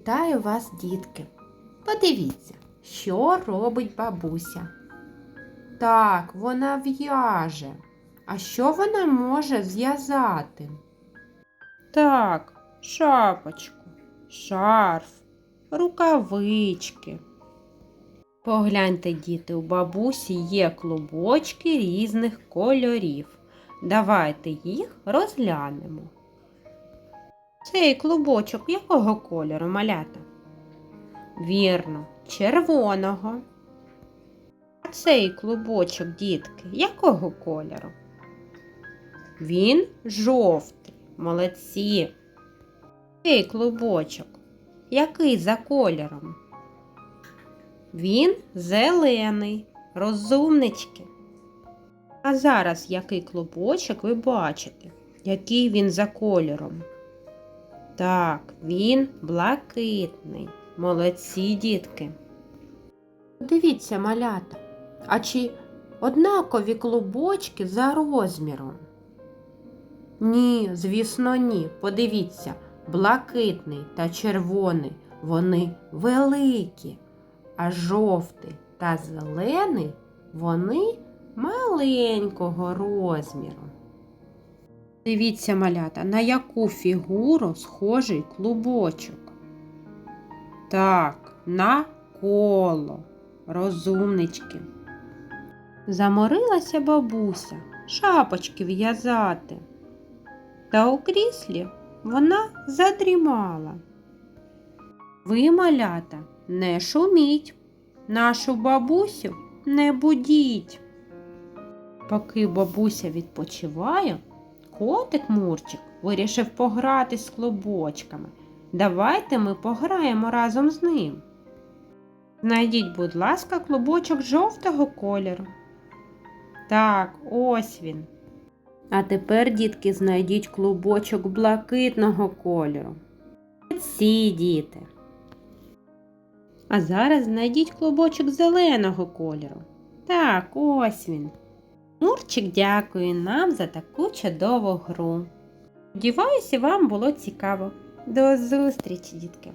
Вітаю вас, дітки. Подивіться, що робить бабуся. Так, вона в'яже. А що вона може зв'язати? Так, шапочку, шарф, рукавички. Погляньте, діти, у бабусі є клубочки різних кольорів. Давайте їх розглянемо. Цей клубочок якого кольору малята? Вірно, червоного. А цей клубочок, дітки, якого кольору? Він жовтий. Молодці. Цей клубочок, який за кольором? Він зелений. Розумнички. А зараз який клубочок ви бачите? Який він за кольором? Так, він блакитний. Молодці дітки. Дивіться, малята, а чи однакові клубочки за розміром? Ні, звісно, ні. Подивіться, блакитний та червоний вони великі, а жовтий та зелений вони маленького розміру. Дивіться, малята, на яку фігуру схожий клубочок. Так, на коло. Розумнички. Заморилася бабуся шапочки в'язати. Та у кріслі вона задрімала. Ви, малята, не шуміть, нашу бабусю не будіть. Поки бабуся відпочиває, котик Мурчик вирішив пограти з клубочками. Давайте ми пограємо разом з ним. Знайдіть, будь ласка, клубочок жовтого кольору. Так, ось він. А тепер, дітки, знайдіть клубочок блакитного кольору. Ці діти. А зараз знайдіть клубочок зеленого кольору. Так, ось він. Мурчик дякує нам за таку чудову гру. Сподіваюся, вам було цікаво. До зустрічі, дітки!